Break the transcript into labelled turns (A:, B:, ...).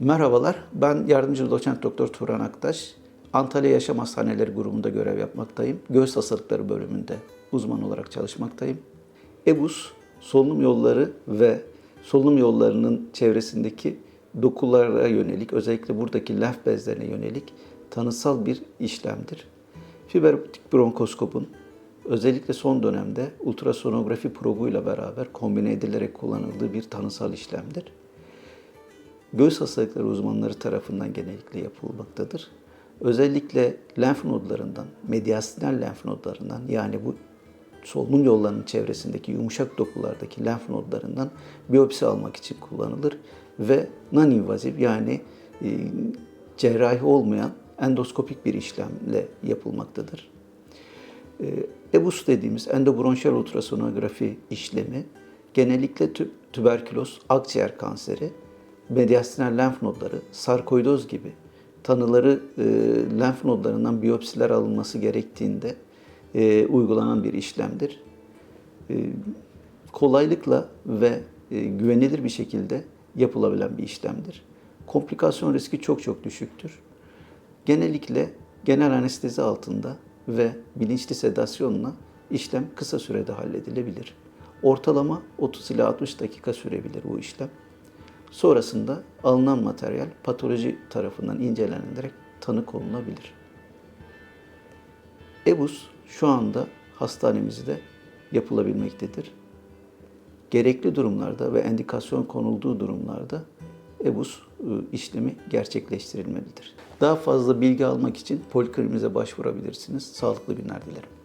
A: Merhabalar, ben yardımcı doçent doktor Turan Aktaş. Antalya Yaşam Hastaneleri grubunda görev yapmaktayım. Göğüs hastalıkları bölümünde uzman olarak çalışmaktayım. EBUS, solunum yolları ve solunum yollarının çevresindeki dokulara yönelik, özellikle buradaki lenf bezlerine yönelik tanısal bir işlemdir. Fiberoptik bronkoskopun özellikle son dönemde ultrasonografi probuyla beraber kombine edilerek kullanıldığı bir tanısal işlemdir göğüs hastalıkları uzmanları tarafından genellikle yapılmaktadır. Özellikle lenf nodlarından, mediastinal lenf nodlarından yani bu solunum yollarının çevresindeki yumuşak dokulardaki lenf nodlarından biyopsi almak için kullanılır ve non-invazif yani e, cerrahi olmayan endoskopik bir işlemle yapılmaktadır. E, EBUS dediğimiz endobronşiyal ultrasonografi işlemi genellikle tü- tüberküloz, akciğer kanseri, mediastinal lenf nodları, sarkoidoz gibi tanıları e, lenf nodlarından biyopsiler alınması gerektiğinde e, uygulanan bir işlemdir. E, kolaylıkla ve e, güvenilir bir şekilde yapılabilen bir işlemdir. Komplikasyon riski çok çok düşüktür. Genellikle genel anestezi altında ve bilinçli sedasyonla işlem kısa sürede halledilebilir. Ortalama 30 ila 60 dakika sürebilir bu işlem. Sonrasında alınan materyal patoloji tarafından incelenerek tanı konulabilir. EBUS şu anda hastanemizde yapılabilmektedir. Gerekli durumlarda ve endikasyon konulduğu durumlarda EBUS ı, işlemi gerçekleştirilmelidir. Daha fazla bilgi almak için poliklinimize başvurabilirsiniz. Sağlıklı günler dilerim.